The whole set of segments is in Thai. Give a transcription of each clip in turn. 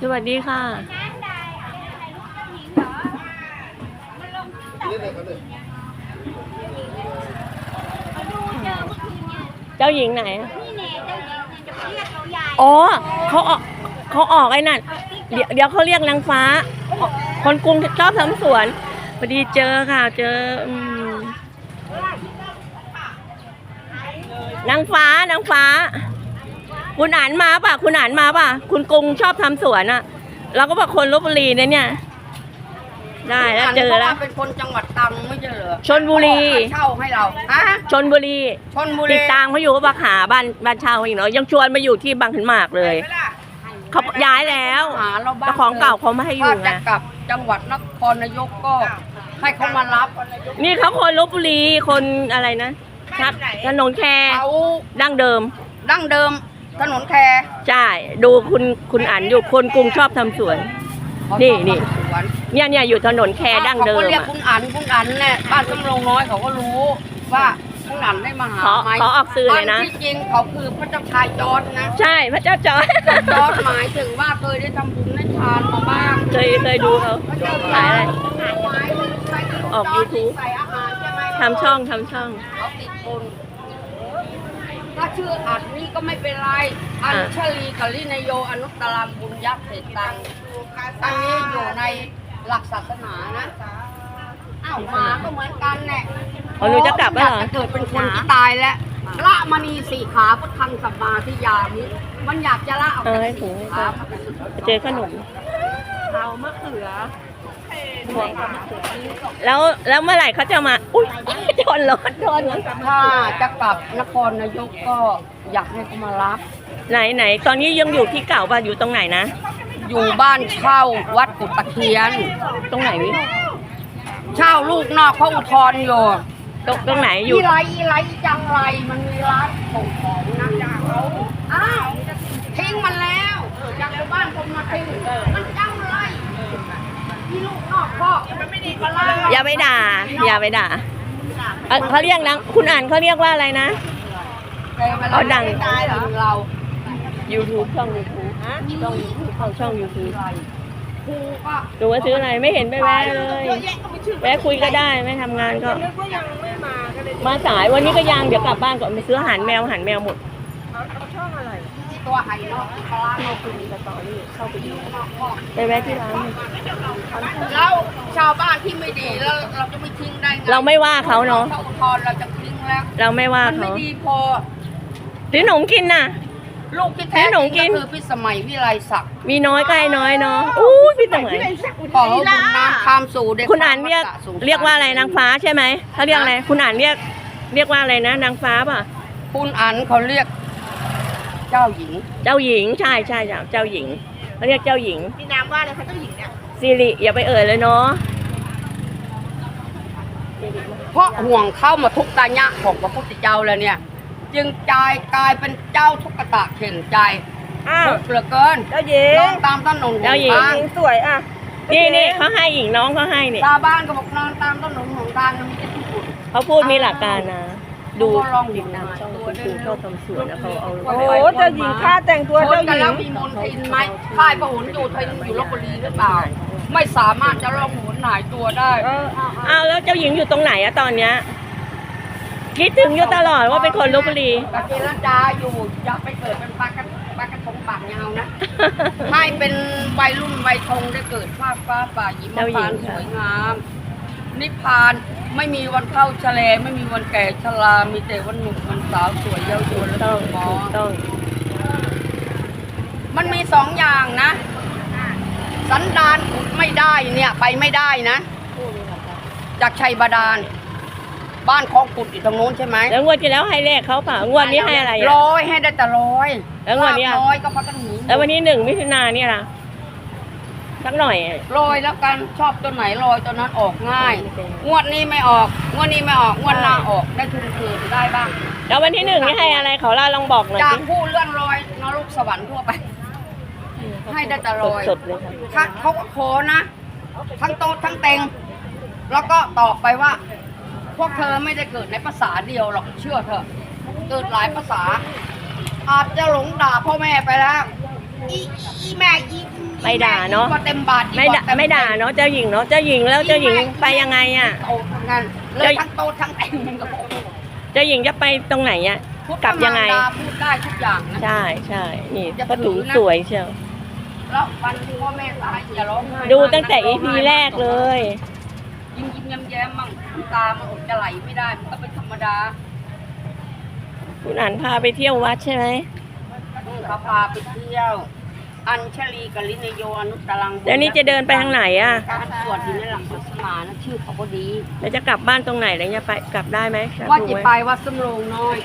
สวัสดีค่ะ เจ้าหญิงไหนอะอ๋อเขาออกเขาออกไอ้นั่น เดี๋ยวเดี๋ยวเขาเรียกนางฟ้า คนกรุงชอบทำสวนพอดีเจอค่ะ เจออืมนางฟ้านางฟ้า คุณอ่านมาป่ะ คุณอ่านมาป่ะ คุณกรุงชอบทำสวนอะเราก็บอกคนลบบุรีเนี่ยเนี่ย ได้แล้วเจอแล้วพราะาเป็นคนจังหวัดตรังไม่ใช่เหรอชลบุรีเขาเช่าให้เราฮะชนบุรีชนบุรีติดตามเขาอยู่ก็บักหาบ้านบ้านเช่าเขาอีกเนาะยังชวนมาอยู่ที่บางขันหมากเลยเขาย้ายแล้วหาเราบ้างเจ้าของเก่าเขาไม่ให้อยู่ถ้าไงจะกลับจังหวัดนครนายกก็ให้เขามารับ นี่เขาคนลบบุรีคนอะไรนะครับถนนแคเขาดั้งเดิม ดั้งเดิม ถนนแคใช่ดูคุณคุณอ่านอยู่คนกรุงชอบทำสวนเขานี่ชอบนี่ทำสวนเนี่ยเนี่ยอยู่ถนนแคดั้งเดิเขามก็เรียกอะคุณอันคุณอันเนี่ยบ้านสำโรงน้อยเขาก็รู้ ว่าคุณอันได้มาหาขอไหมขอออกสื่อเลยนะที่จริงเขาคือพระเจ้าชายจอร์ดนะใช่พระเจ้าจอร์จจอร์ดหมายถึงว่าเคยได้ทำบุญได้ทานมาบ้างเคยเคยดูเขาขายอะไรออก YouTube ใส่อาหารใช่ไหมทำช่องทำช่อง เขาติดบน ถ้าชื่ออัดนี่ก็ไม่เป็นไร อัญชลีกลินโยอนุตตรังบุญยักษ์เศษตังอันนี้อยู่ในหลักศาสนานะอ้าวหมาก็เหมือนกันแหละอ๋อหนูจะกลับแล้วเหรอ อยาจะเกิดเป็นคนที่ตายแล้วละมณีสี่ขาพุทธังสัมมาทิยามิมันอยากจะละออกเออจากให้ถุสี่งขามาเป็นสุดเจอขนมเอามะเขือ แล้วแล้วเมื่อไหร่เขาจะมา อุ้ยชนรถชนรถถ้าจะกลับนครนายกก็อยากให้เขามารับ ไหนไหนตอนนี้ยังอยู่ที่เก่าป่ะอยู่ตรงไหนนะ อยู่บ้านเช่าวัดกุฎตะเคียน ตรงไหนวิเช่าลูกนอกพระอุทธรอยู่ตรงตรงไหนอยู่อีไรอีไรจังไรมันมีร้านส่งของนะเขาอ้าวทิ้งมันแล้วอยากไปบ้านคนมาทิ้งมันจังไร อีลูกนอกพ่อมันไม่ดีกับเราอย่าไปด่า อย่าไปด่าเอ่อเขาเรียกนะคุณอ่านเขาเรียกว่าอะไรนะ เอาดัง ตายเหรอเรา YouTube ช่อง YouTube ช่อง YouTube ช่องช่อง YouTube ครูก็ดูว่าซื้ออะไรไม่เห็นไปแวะเลยแวะคุยก็ได้ไม่ทำงานก็ นึกว่ายังไม่มาก็เลยมาสายวันนี้ก็ยังเดี๋ยวกลับบ้านก่อนไปซื้ออาหารแมวอาหารแมวหมดที่ตัวไห่นอกที่ปลาร้าเราคือเข้าไปดูไปแวะที่ร้านแล้วชาวบ้าน ที่ไม่ดีแล้วเราจะไม่ทิ้งได้ไงเราไม่ว่าเขาเนาะถ้าอุทธรณ์เราจะทิ้งแล้วเราไม่ว่ามันไม่เขาดีพอ หรือหนมกินน่ะ ลูกที่แท้ให้หนูจกิรินงก็คือพี่สมัยวิไลศักดิ์มีน้อยก็ให้น้อยเนาะอู้ยพี่ต๋มยขอบุญนำข้ามสู่เด็กคุณอ่านเรียกเรียกว่าอะไรนางฟ้าใช่ไหมเขาเรียกอะไรคุณอ่านเรียกเรียกว่าอะไรนะ นางฟ้าป่ะ คุณอ่านเขาเรียก เจ้าหญิง เจ้าหญิงใช่ใช่จ้ะเจ้าหญิงเขาเรียกเจ้าหญิงมีนามว่าอะไรคะเจ้าหญิงเนี่ยสิริอย่าไปเอ่ยเลยเนาะ เพราะห่วงเข้ามาทุกตาญะของพระพุทธเจ้าแล้วเนี่ย จึงกลายกลายเป็นเจ้าทุกขตะเข่งใจอ้าวทุกข์เหลือเกินเจ้าหญิงนอนตามถนนเจ้าหญิง ทางสวยอะนี่นี่เขาให้หญิงน้องเขาให้เนี่ยชาวบ้านก็บอกนอนตามถนนหนทางมันมีแต่ที่ฝุ่นเขาพูดมีหลักการนะ ดูเขาก็ลองติดตามช่องคุณครูเข้าทำสวนนะเขาเอาโอ้ไปโหไว้เจ้าหญิงค่าแต่งตัวเจ้าหญิงแล้วมีมนทินไหมค่ายพระหุนอยู่ทินอยู่ลบบุรีหรือเปล่า ไม่สามารถจะล่องหนหายตัวได้อ้าวแล้วเจ้าหญิงอยู่ตรงไหนอะตอนเนี้ยคิดถึงอยู่ตลอดว่าเป็นคนลบบุรีกเจรจาอยู่จะไปเกิดเป็นปลากระปลากระทงปากยาวนะ ให้เป็นวัยรุ่นวัยทองได้เกิดภาคฟ้าป่าหิมเจ้าหญิพางนต์ค่ะ สวยงาม นิพพานไม่มีวันเข้าชะเลไม่มีวันแก่ชรามีแต่วันหนุ่มวันสาวสวยเย้ายวนและต้องหมอถูกต้อง มันมีสองอย่างนะ สันดานขุดไม่ได้เนี่ยไปไม่ได้นะ จากชัยบาดาล บ้านคลองขุดอยู่ตรงโน้นใช่ไหมแล้วงวดที่แล้วให้เลขเขาเปล่างวดนี้ให้อะไรอะร้อยให้ได้แต่ร้อยแล้วงวดนี้อะร้อยก็พักกันหนีแล้ววันนี้หนึ่งมิถุนาเนี่ยล่ะสักหน่อยอะร้อยแล้วกันชอบตัวไหนร้อยตัวนั้นออกง่าย งวดนี้ไม่ออก งวดนี้ไม่ออก งวดหน้าออกได้ทุนคืนได้บ้าง แล้ววันที่หนึ่งนี่ให้อะไรเขาล่าลองบอกหน่อยจากสิ ผู้เลื่อนลอยนรกสวรรค์ทั่วไป ให้ได้แต่รอยสดๆเลยค่ะถ้าเขาก็ขอนะ ทั้งโต๊ะทั้งเต็ง แล้วก็ตอบไปว่า พวกเธอไม่ได้เกิดในภาษาเดียวหรอกเชื่อเถอะ เกิดหลายภาษา อาจจะหลงด่าพ่อแม่ไปแล้วอีอีแม่อีไม่ด่าเนอะก็เต็มบาทอีกไม่ด่าว่เต็ไม่ด่าเนาะเจ้าหญิงเนาะเจ้าหญิงแล้วเจ้าหญิงไปยังไงอะ โตทั้งนั้นเลยทั้งโตทั้งเต็มมันก็บอกเจ้าหญิงจะไปตรงไหนอะ พุทธกลับยังไง มารดาพูดได้ทุกอย่างนะ ใช่ใช่นี่อย่าผ้าถุงถือนะ สวยเชียว แล้ววันที่พ่อแม่ตายอย่าร้องไห้ดูตั้งแต่ EP แรกเลย ยิ้มยิ้มแย้มแย้มมั่งน้ำตามันอดจะไหลไม่ได้มันก็เป็นธรรมดาคุณอ่านพาไปเที่ยววัดใช่ไหมเขาพาไปเที่ยว อัญชลีกลินโยอนุตตรังแล้วนี่จะเดินไปทางไหนอะการสวดอยู่ในหลักศาสนานะชื่อเขาก็ดี แล้วจะกลับบ้านตรงไหนแล้วจะไปกลับได้ไหมว่าถูจะกไหมไปวัดสำโรงน้อย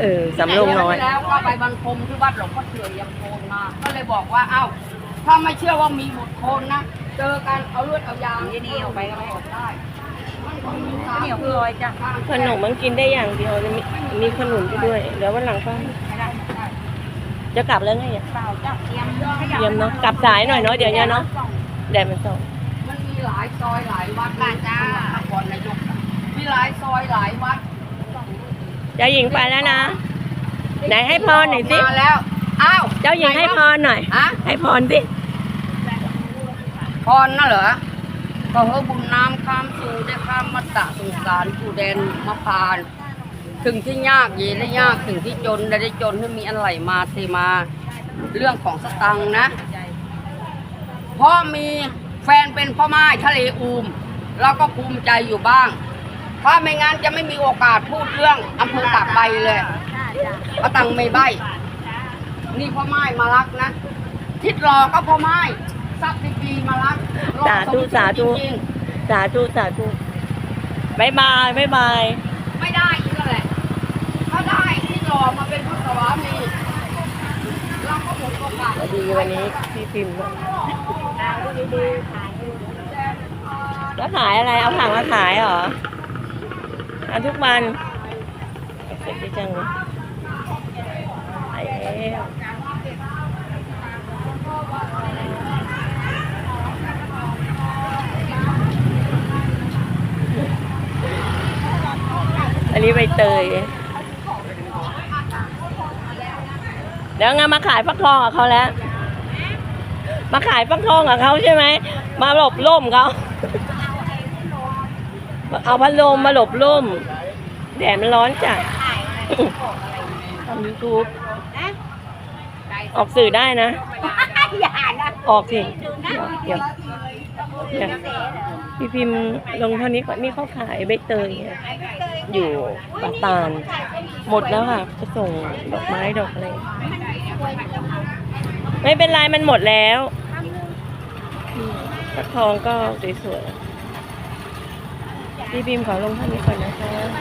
เออสำโรงน้อย แล้วก็ไปบันคมที่วัดหลวงพ่อเถื่อยยังโคนมา ก็เลยบอกว่าเอ้าถ้าไม่เชื่อว่ามีบุตรโคนนะเจอกันเอาเลือดเอายางนี่เอาไปก็ไม่อดได้มันคงมีสามเหนียวคืออะไรจ้ะขนมมันกินได้อย่างเดียวจะมีมีขนุนไปด้วย เดี๋ยววันหลังป้าไม่ได้ไม่ได้จะกลับแล้วไงอะเปล่าจ้ะเตรียมเยี่ยมเนาะกลับสายหน่อยเนาะเดี๋ยวเนี้ยเนาะแดดมันส่องมันมีหลายซอยหลายวัดบ้านจ้านครนายกมีหลายซอยหลายวัด เจ้าหญิงไปแล้วนะ ไหนให้พรหน่อยสิ มาแล้ว อ้าวเจ้าหญิงให้พรหน่อย ฮะให้พรสิ พรน่ะเหรอก็เฮอบุญน้ำข้ามสู่ได้ข้ามมัตตะสงสารสู่แดนมะพร้าน ถึงที่ยากเย็นได้ยากถึงที่จนได้ได้จนให้มีอันไหลมาเทมา เรื่องของสตังค์นะ พ่อมีแฟนเป็นพ่อไม้ทะเลอูม เราก็ภูมิใจอยู่บ้าง ถ้าไม่งั้นจะไม่มีโอกาสพูดเรื่องอำเภอตากใบเลยป้าตังไม่ใบ นี่พ่อไม้มารักนะ ทิดรอก็พ่อไม้สักสิปีมารักรอสาธุสาธุ จริงสาธุสาธุบายบายบายบายๆไม่ได้อีกแล้วแหละ ถ้าได้ทิดรอมาเป็นพระสวามีเราก็หมดโอกาส สวัสดีวันนี้พี่พิมพ์แล้วขายอะไรเอาผังมาขายเหรอ เอาทุกวันเสร็จดีจังเลยไปแล้วอันนี้ใบเตย เดี๋ยวงั้นมาขายฟักทองกับเขาแล้ว มาขายฟักทองกับเขาใช่ไหม มาหลบร่มเขา เอาพัดลมมาหลบร่ม แดดมันร้อนจัดทำยูทูบออกสื่อได้นะ อย่านะออกสิเดี๋ยวเดี๋ยวพี่พิมพ์ลงเท่านี้ก่อนนี่เขาขายใบเตยเนี่ยอยู่ปากตาลหมดแล้วค่ะจะส่งดอกไม้ดอกอะไรไม่เป็นไรมันหมดแล้วอืมฟักทองก็สวยๆ พี่บีมขอลงเท่านี้ก่อนนะคะ